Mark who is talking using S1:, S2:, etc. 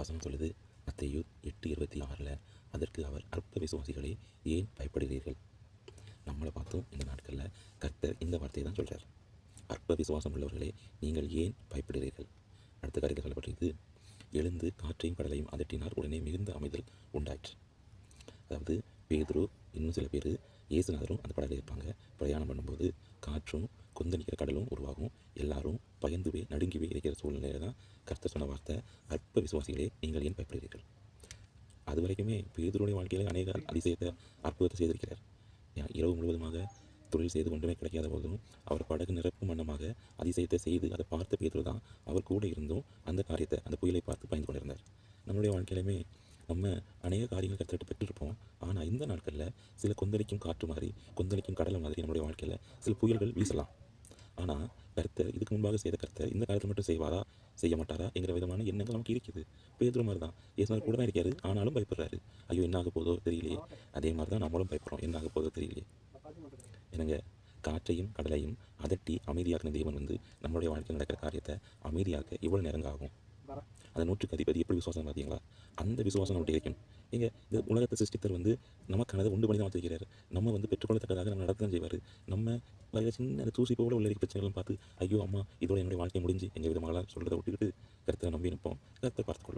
S1: வசனம் சொல்லுது. மத்தேயு எட்டு இருபத்தி ஆறில் அதற்கு அவர் அற்ப விசுவாசிகளே ஏன் பயப்படுகிறீர்கள்? நம்மளை பார்த்தும் இந்த நாட்களில் கர்த்தர் இந்த வார்த்தையை தான் சொல்கிறார் அற்ப விசுவாசம் உள்ளவர்களே நீங்கள் ஏன் பயப்படுகிறீர்கள்? அடுத்த காரியத்தை சொல்லப்பட்டிருக்கு எழுந்து காற்றையும் கடலையும் அதட்டினார் உடனே மிகுந்த அமைதல் உண்டாயிற்று. அதாவது பேதுரு இன்னும் சில பேர் இயேசுநாதரும் அந்த படகில் இருப்பாங்க பிரயாணம் பண்ணும்போது காற்றும் கொந்தளிக்கிற கடலும் உருவாகும். எல்லாரும் பயந்துவே நடுங்கிவே இருக்கிற சூழ்நிலையில தான் கர்த்தர் சொன்ன வார்த்தை அற்ப விசுவாசிகளே நீங்கள் ஏன் பயப்படுகிறீர்கள்? அது வரைக்குமே பேதுருடைய வாழ்க்கையில் அநேக அதிசயத்தை அற்புதத்தை செய்திருக்கிறார். இரவு முழுவதுமாக தொழில் செய்து கொண்டுமே கிடைக்காத போதும் அவர் படகு நிரப்பும் வண்ணமாக அதிசயத்தை செய்து அதை பார்த்த பேதுரு தான் அவர் கூட இருந்தும் அந்த காரியத்தை அந்த புயலை பார்த்து பயந்து கொண்டிருந்தார். நம்மளுடைய வாழ்க்கையிலுமே நம்ம அநேக காரியங்கள் கற்றுட்டு பெற்றிருப்போம். ஆனால் இந்த நாட்களில் சில கொந்தளிக்கும் காற்று மாதிரி கொந்தளிக்கும் கடலை மாதிரி நம்மளுடைய வாழ்க்கையில் சில புயல்கள் வீசலாம். ஆனால் கருத்தை இதுக்கு முன்பாக செய்த கருத்தை இந்த காலத்தில் மட்டும் செய்வாரா? செய்ய மாட்டாரா? என்கிற விதமான எண்ணங்கள் நமக்கு இருக்குது பேதுரு மாதிரி தான் இயேசுநாதர் கூட தான் இருக்காரு. ஆனாலும் பயப்படுறாரு. ஐயோ என்ன ஆக போதோ தெரியலையே. அதே மாதிரி தான் நம்மளும் பயப்படுறோம். என்ன ஆக போதோ தெரியலையே. என்னங்க? காற்றையும் கடலையும் அதட்டி அமைதியாக்கின தேவன் வந்து நம்மளுடைய வாழ்க்கையில் நடக்கிற காரியத்தை அமைதியாக்க இவ்வளோ நேரங்க ஆகும். அந்த நூற்றுக்கு அதிபதி எப்படி விசுவாசம் பார்த்தீங்களா? அந்த விசுவாசம் நம்மகிட்ட இருக்கும் நீங்கள் இந்த உலகத்தை சிருஷ்டித்தர் வந்து நமக்கானதை உண்டு பண்ணி தான் வச்சிருக்கிறார். நம்ம வந்து பெற்றுக்கொள்ளத்தக்கதாக நம்ம நடத்த தான் செய்வார். நம்ம வரைய சின்ன அந்த தூசி போல உள்ள பிரச்சனைகளும் பார்த்து ஐயோ அம்மா இதோட என்னுடைய வாழ்க்கை முடிஞ்சு எங்கள் விதமாக சொல்கிறத விட்டுக்கிட்டு கருத்தை நம்பி நிற்போம். கருத்தை பார்த்துக்கொள்ளும்